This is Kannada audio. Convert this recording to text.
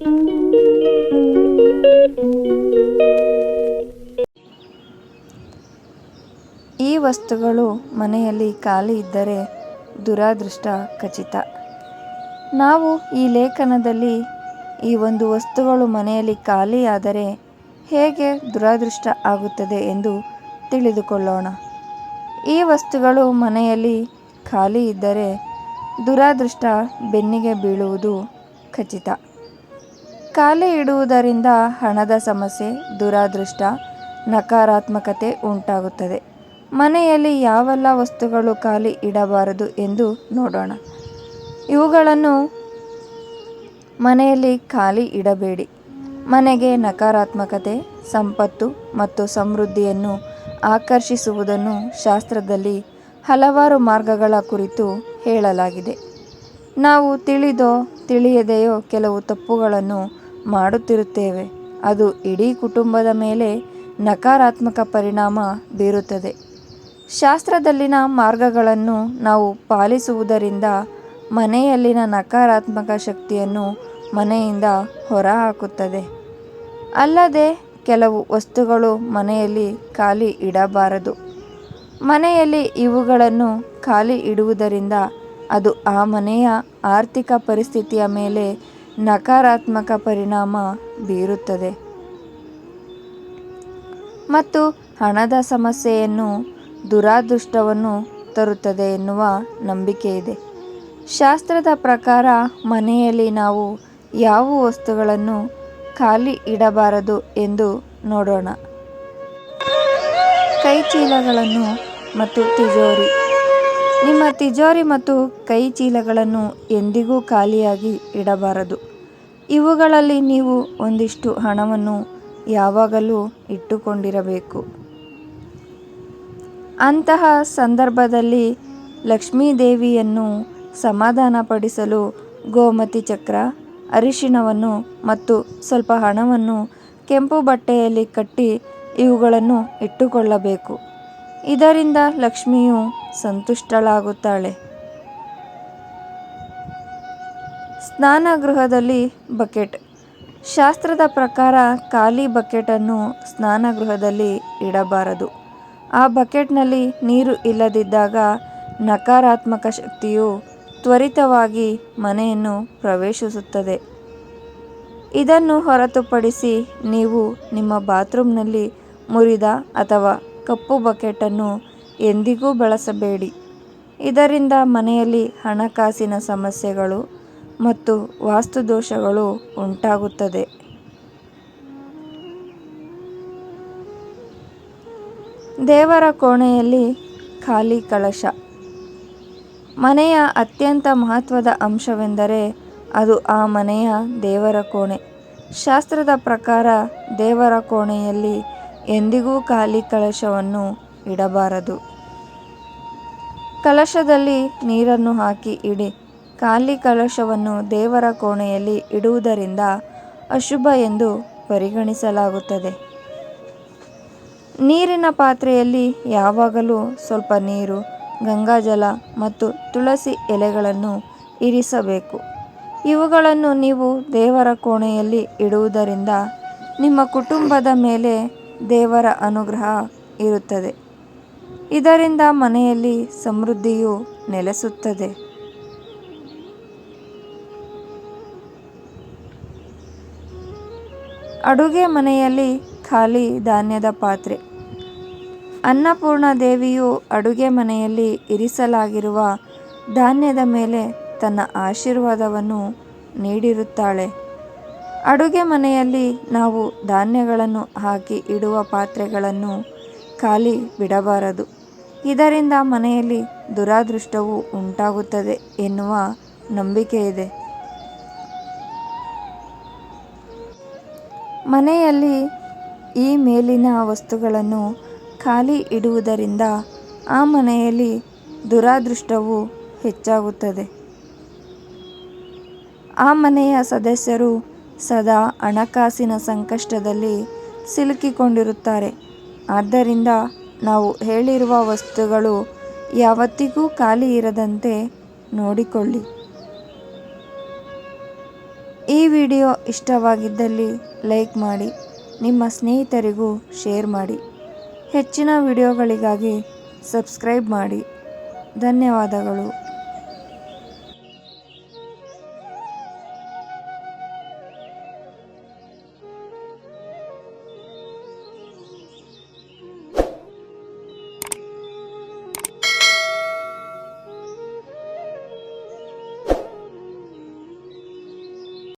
ಈ ವಸ್ತುಗಳು ಮನೆಯಲ್ಲಿ ಖಾಲಿ ಇದ್ದರೆ ದುರಾದೃಷ್ಟ ಖಚಿತ. ನಾವು ಈ ಲೇಖನದಲ್ಲಿ ಈ ಒಂದು ವಸ್ತುಗಳು ಮನೆಯಲ್ಲಿ ಖಾಲಿಯಾದರೆ ಹೇಗೆ ದುರಾದೃಷ್ಟ ಆಗುತ್ತದೆ ಎಂದು ತಿಳಿದುಕೊಳ್ಳೋಣ. ಈ ವಸ್ತುಗಳು ಮನೆಯಲ್ಲಿ ಖಾಲಿ ಇದ್ದರೆ ದುರಾದೃಷ್ಟ ಬೆನ್ನಿಗೆ ಬೀಳುವುದು ಖಚಿತ. ಖಾಲಿ ಇಡುವುದರಿಂದ ಹಣದ ಸಮಸ್ಯೆ, ದುರಾದೃಷ್ಟ, ನಕಾರಾತ್ಮಕತೆ ಉಂಟಾಗುತ್ತದೆ. ಮನೆಯಲ್ಲಿ ಯಾವೆಲ್ಲ ವಸ್ತುಗಳು ಖಾಲಿ ಇಡಬಾರದು ಎಂದು ನೋಡೋಣ. ಇವುಗಳನ್ನು ಮನೆಯಲ್ಲಿ ಖಾಲಿ ಇಡಬೇಡಿ. ಮನೆಗೆ ನಕಾರಾತ್ಮಕತೆ, ಸಂಪತ್ತು ಮತ್ತು ಸಮೃದ್ಧಿಯನ್ನು ಆಕರ್ಷಿಸುವುದನ್ನು ಶಾಸ್ತ್ರದಲ್ಲಿ ಹಲವಾರು ಮಾರ್ಗಗಳ ಕುರಿತು ಹೇಳಲಾಗಿದೆ. ನಾವು ತಿಳಿದೋ ತಿಳಿಯದೆಯೋ ಕೆಲವು ತಪ್ಪುಗಳನ್ನು ಮಾಡುತ್ತಿರುತ್ತೇವೆ. ಅದು ಇಡೀ ಕುಟುಂಬದ ಮೇಲೆ ನಕಾರಾತ್ಮಕ ಪರಿಣಾಮ ಬೀರುತ್ತದೆ. ಶಾಸ್ತ್ರದಲ್ಲಿನ ಮಾರ್ಗಗಳನ್ನು ನಾವು ಪಾಲಿಸುವುದರಿಂದ ಮನೆಯಲ್ಲಿನ ನಕಾರಾತ್ಮಕ ಶಕ್ತಿಯನ್ನು ಮನೆಯಿಂದ ಹೊರಹಾಕುತ್ತದೆ. ಅಲ್ಲದೆ ಕೆಲವು ವಸ್ತುಗಳು ಮನೆಯಲ್ಲಿ ಖಾಲಿ ಇಡಬಾರದು. ಮನೆಯಲ್ಲಿ ಇವುಗಳನ್ನು ಖಾಲಿ ಇಡುವುದರಿಂದ ಅದು ಆ ಮನೆಯ ಆರ್ಥಿಕ ಪರಿಸ್ಥಿತಿಯ ಮೇಲೆ ನಕಾರಾತ್ಮಕ ಪರಿಣಾಮ ಬೀರುತ್ತದೆ. ಮತ್ತು ಹಣದ ಸಮಸ್ಯೆಯನ್ನು, ದುರಾದೃಷ್ಟವನ್ನು ತರುತ್ತದೆ ಎನ್ನುವ ನಂಬಿಕೆ ಇದೆ ಶಾಸ್ತ್ರದ ಪ್ರಕಾರ ಮನೆಯಲ್ಲಿ ನಾವು ಯಾವ ವಸ್ತುಗಳನ್ನು ಖಾಲಿ ಇಡಬಾರದು ಎಂದು ನೋಡೋಣ. ಕೈಚೀಲಗಳನ್ನು ಮತ್ತು ತಿಜೋರಿ. ನಿಮ್ಮ ತಿಜೋರಿ ಮತ್ತು ಕೈ ಚೀಲಗಳನ್ನು ಎಂದಿಗೂ ಖಾಲಿಯಾಗಿ ಇಡಬಾರದು. ಇವುಗಳಲ್ಲಿ ನೀವು ಒಂದಿಷ್ಟು ಹಣವನ್ನು ಯಾವಾಗಲೂ ಇಟ್ಟುಕೊಂಡಿರಬೇಕು. ಅಂತಹ ಸಂದರ್ಭದಲ್ಲಿ ಲಕ್ಷ್ಮೀದೇವಿಯನ್ನು ಸಮಾಧಾನಪಡಿಸಲು ಗೋಮತಿ ಚಕ್ರ, ಅರಿಶಿಣವನ್ನು ಮತ್ತು ಸ್ವಲ್ಪ ಹಣವನ್ನು ಕೆಂಪು ಬಟ್ಟೆಯಲ್ಲಿ ಕಟ್ಟಿ ಇವುಗಳನ್ನು ಇಟ್ಟುಕೊಳ್ಳಬೇಕು. ಇದರಿಂದ ಲಕ್ಷ್ಮಿಯು ಸಂತುಷ್ಟಳಾಗುತ್ತಾಳೆ. ಸ್ನಾನಗೃಹದಲ್ಲಿ ಬಕೆಟ್. ಶಾಸ್ತ್ರದ ಪ್ರಕಾರ ಖಾಲಿ ಬಕೆಟನ್ನು ಸ್ನಾನಗೃಹದಲ್ಲಿ ಇಡಬಾರದು. ಆ ಬಕೆಟ್ನಲ್ಲಿ ನೀರು ಇಲ್ಲದಿದ್ದಾಗ ನಕಾರಾತ್ಮಕ ಶಕ್ತಿಯು ತ್ವರಿತವಾಗಿ ಮನೆಯನ್ನು ಪ್ರವೇಶಿಸುತ್ತದೆ. ಇದನ್ನು ಹೊರತುಪಡಿಸಿ ನೀವು ನಿಮ್ಮ ಬಾತ್ರೂಮ್ನಲ್ಲಿ ಮುರಿದ ಅಥವಾ ಕಪ್ಪು ಬಕೆಟನ್ನು ಎಂದಿಗೂ ಬಳಸಬೇಡಿ. ಇದರಿಂದ ಮನೆಯಲ್ಲಿ ಹಣಕಾಸಿನ ಸಮಸ್ಯೆಗಳು ಮತ್ತು ವಾಸ್ತುದೋಷಗಳು ಉಂಟಾಗುತ್ತದೆ. ದೇವರ ಕೋಣೆಯಲ್ಲಿ ಖಾಲಿ ಕಳಶ. ಮನೆಯ ಅತ್ಯಂತ ಮಹತ್ವದ ಅಂಶವೆಂದರೆ ಅದು ಆ ಮನೆಯ ದೇವರ ಕೋಣೆ. ಶಾಸ್ತ್ರದ ಪ್ರಕಾರ ದೇವರ ಕೋಣೆಯಲ್ಲಿ ಎಂದಿಗೂ ಖಾಲಿ ಕಳಶವನ್ನು ಇಡಬಾರದು. ಕಲಶದಲ್ಲಿ ನೀರನ್ನು ಹಾಕಿ ಇಡಿ. ಖಾಲಿ ಕಲಶವನ್ನು ದೇವರ ಕೋಣೆಯಲ್ಲಿ ಇಡುವುದರಿಂದ ಅಶುಭ ಎಂದು ಪರಿಗಣಿಸಲಾಗುತ್ತದೆ. ನೀರಿನ ಪಾತ್ರೆಯಲ್ಲಿ ಯಾವಾಗಲೂ ಸ್ವಲ್ಪ ನೀರು, ಗಂಗಾಜಲ ಮತ್ತು ತುಳಸಿ ಎಲೆಗಳನ್ನು ಇರಿಸಬೇಕು. ಇವುಗಳನ್ನು ನೀವು ದೇವರ ಕೋಣೆಯಲ್ಲಿ ಇಡುವುದರಿಂದ ನಿಮ್ಮ ಕುಟುಂಬದ ಮೇಲೆ ದೇವರ ಅನುಗ್ರಹ ಇರುತ್ತದೆ. ಇದರಿಂದ ಮನೆಯಲ್ಲಿ ಸಮೃದ್ಧಿಯು ನೆಲೆಸುತ್ತದೆ. ಅಡುಗೆ ಮನೆಯಲ್ಲಿ ಖಾಲಿ ಧಾನ್ಯದ ಪಾತ್ರೆ. ಅನ್ನಪೂರ್ಣ ದೇವಿಯು ಅಡುಗೆ ಮನೆಯಲ್ಲಿ ಇರಿಸಲಾಗಿರುವ ಧಾನ್ಯದ ಮೇಲೆ ತನ್ನ ಆಶೀರ್ವಾದವನ್ನು ನೀಡಿರುತ್ತಾಳೆ. ಅಡುಗೆ ಮನೆಯಲ್ಲಿ ನಾವು ಧಾನ್ಯಗಳನ್ನು ಹಾಕಿ ಇಡುವ ಪಾತ್ರೆಗಳನ್ನು ಖಾಲಿ ಬಿಡಬಾರದು. ಇದರಿಂದ ಮನೆಯಲ್ಲಿ ದುರಾದೃಷ್ಟವು ಉಂಟಾಗುತ್ತದೆ ಎನ್ನುವ ನಂಬಿಕೆ ಇದೆ ಮನೆಯಲ್ಲಿ ಈ ಮೇಲಿನ ವಸ್ತುಗಳನ್ನು ಖಾಲಿ ಇಡುವುದರಿಂದ ಆ ಮನೆಯಲ್ಲಿ ದುರಾದೃಷ್ಟವು ಹೆಚ್ಚಾಗುತ್ತದೆ. ಆ ಮನೆಯ ಸದಸ್ಯರು ಸದಾ ಹಣಕಾಸಿನ ಸಂಕಷ್ಟದಲ್ಲಿ ಸಿಲುಕಿಕೊಂಡಿರುತ್ತಾರೆ. ಆದ್ದರಿಂದ ನಾವು ಹೇಳಿರುವ ವಸ್ತುಗಳು ಯಾವತ್ತಿಗೂ ಖಾಲಿ ಇರದಂತೆ ನೋಡಿಕೊಳ್ಳಿ. ಈ ವಿಡಿಯೋ ಇಷ್ಟವಾಗಿದ್ದಲ್ಲಿ ಲೈಕ್ ಮಾಡಿ, ನಿಮ್ಮ ಸ್ನೇಹಿತರಿಗೂ ಶೇರ್ ಮಾಡಿ. ಹೆಚ್ಚಿನ ವಿಡಿಯೋಗಳಿಗಾಗಿ ಸಬ್ಸ್ಕ್ರೈಬ್ ಮಾಡಿ. ಧನ್ಯವಾದಗಳು.